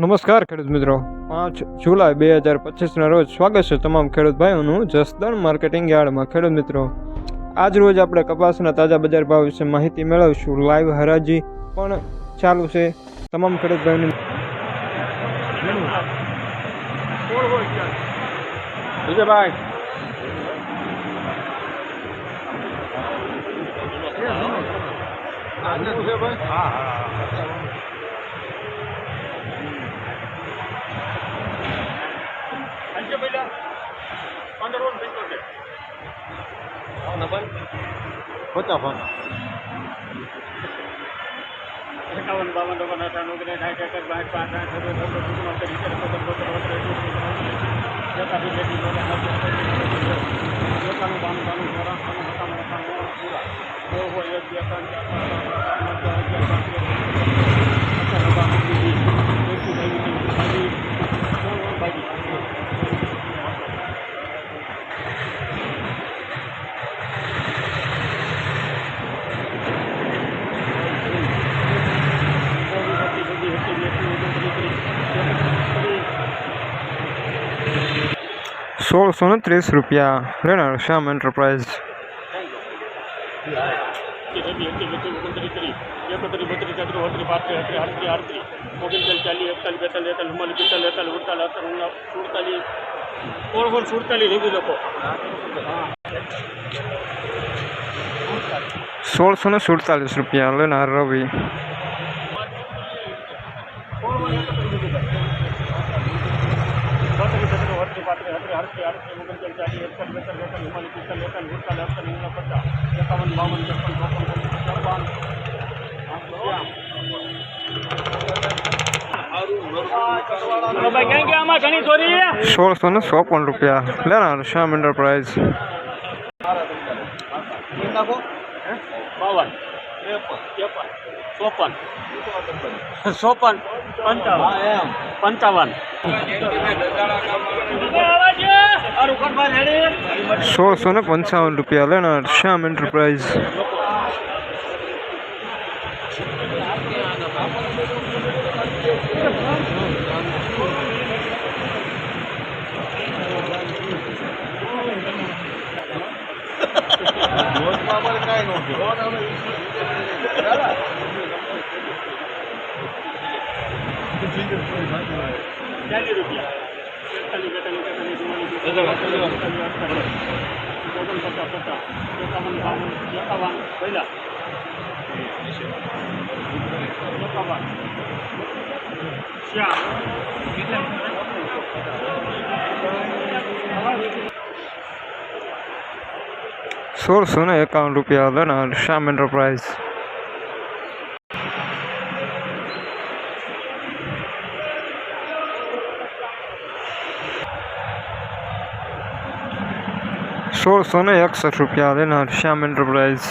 નમસ્કાર ખેડૂત મિત્રો. પાંચ જુલાઈ બે હજાર પચીસના રોજ સ્વાગત છે તમામ ખેડૂત ભાઈઓનું જસદણ માર્કેટિંગ યાર્ડમાં. ખેડૂત મિત્રો આજ રોજ આપણે કપાસના તાજા બજાર ભાવ વિશે માહિતી મેળવીશું. લાઈવ હરાજી પણ ચાલુ છે. તમામ ખેડૂત ભાઈઓની વિજયભાઈ. પચાસ એકાવન બાવન ઓગણ અઠાણું ઓગણીસ સાઠ એકર બાઠ પાંચ આઠ સત્તર સત્તર સત્તર સત્તર સિત્તેર સત્તર બોતેર એકાસી બેસી એકાણું બાણું બાણું ચોરાણું સત્તાણું અઠાણું પૂરા સો હોય એક બે ત્રણ ચાર સોળસો ને ત્રીસ રૂપિયા લેનાર શ્યામ એન્ટરપ્રાઇઝ. સોળસો ને સુડતાલીસ રૂપિયા લેનાર રવિ. એકાવન બાવન ત્રેપન ચોપન છપ્પન ભાઈ કેમ કે આમાં ઘણી ચોરી સોળસો ને ચોપન રૂપિયા. લેના શ્યામ એન્ટરપ્રાઇઝ બાવન. ત્રેપન ચોપન. ચોપન. પંચાવન. પંચાવન. સોળસો ને પંચાવન રૂપિયા લેનાર શ્યામ એન્ટરપ્રાઇઝ ચાલીસ રૂપિયા. એકતાલીસ બેતાલીસ તેતાલીસ ચુમ્માલીસ ઓગણપચાસ પચાસ એકાવન બાવન એકાવન પહેલા એકાવન શ્યામ સોળસો ને એકાવન રૂપિયા લેનાર શ્યામ એન્ટરપ્રાઇઝ સોળસો ને એકસઠ રૂપિયા લેનાર શ્યામ એન્ટરપ્રાઇઝ